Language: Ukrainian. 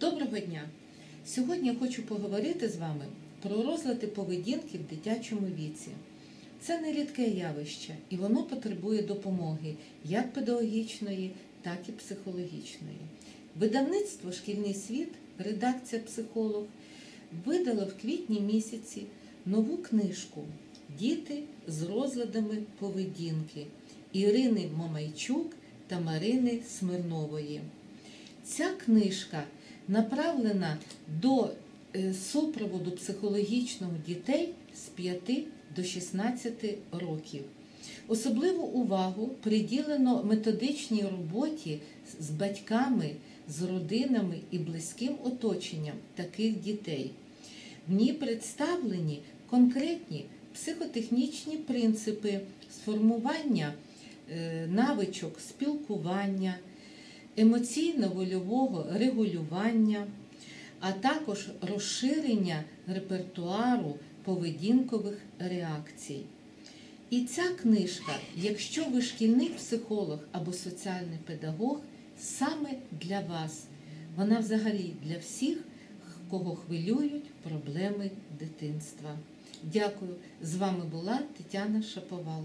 Доброго дня! Сьогодні я хочу поговорити з вами про розлади поведінки в дитячому віці. Це нерідке явище, і воно потребує допомоги як педагогічної, так і психологічної. Видавництво Шкільний світ, редакція психолог, видало в квітні місяці нову книжку Діти з розладами поведінки Ірини Момайчук та Марини Смирнової. Ця книжка направлена до е, супроводу психологічного дітей з 5 до 16 років. Особливу увагу приділено методичній роботі з батьками, з родинами і близьким оточенням таких дітей. В ній представлені конкретні психотехнічні принципи сформування е, навичок спілкування, емоційно-вольового регулювання, а також розширення репертуару поведінкових реакцій. І ця книжка, якщо ви шкільний психолог або соціальний педагог, саме для вас. Вона взагалі для всіх, кого хвилюють проблеми дитинства. Дякую. З вами була Тетяна Шаповал.